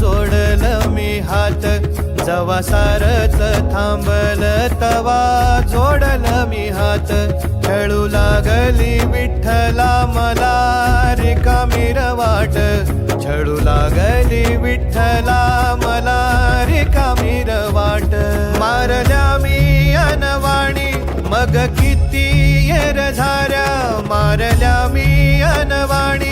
जोडल मी हात. जवा सारच थांबल तवा. जोडल मी हात. खेळू लागली विठ्ठला मला रिकामी वाट. छळू लागली विठ्ठला मला रिकामी वाट. मारल्या मी अनवाणी मग किती येर झाऱ्या मारल्या मी अनवाणी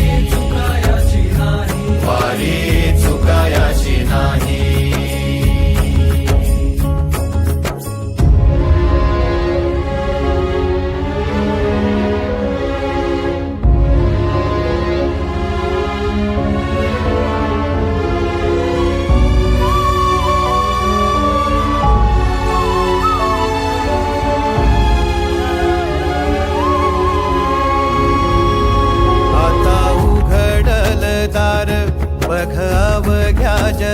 वारी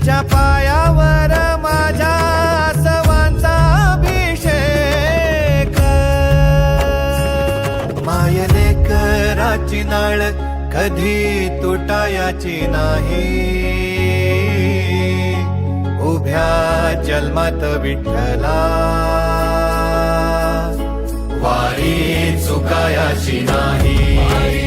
तुझ्या पायावर माझ्या सवांचा अभिषेक. मायने कराची नाळ कधी तुटायाची नाही. उभ्या जन्मात विठ्ठला. वारी चुकायाची नाही नाही.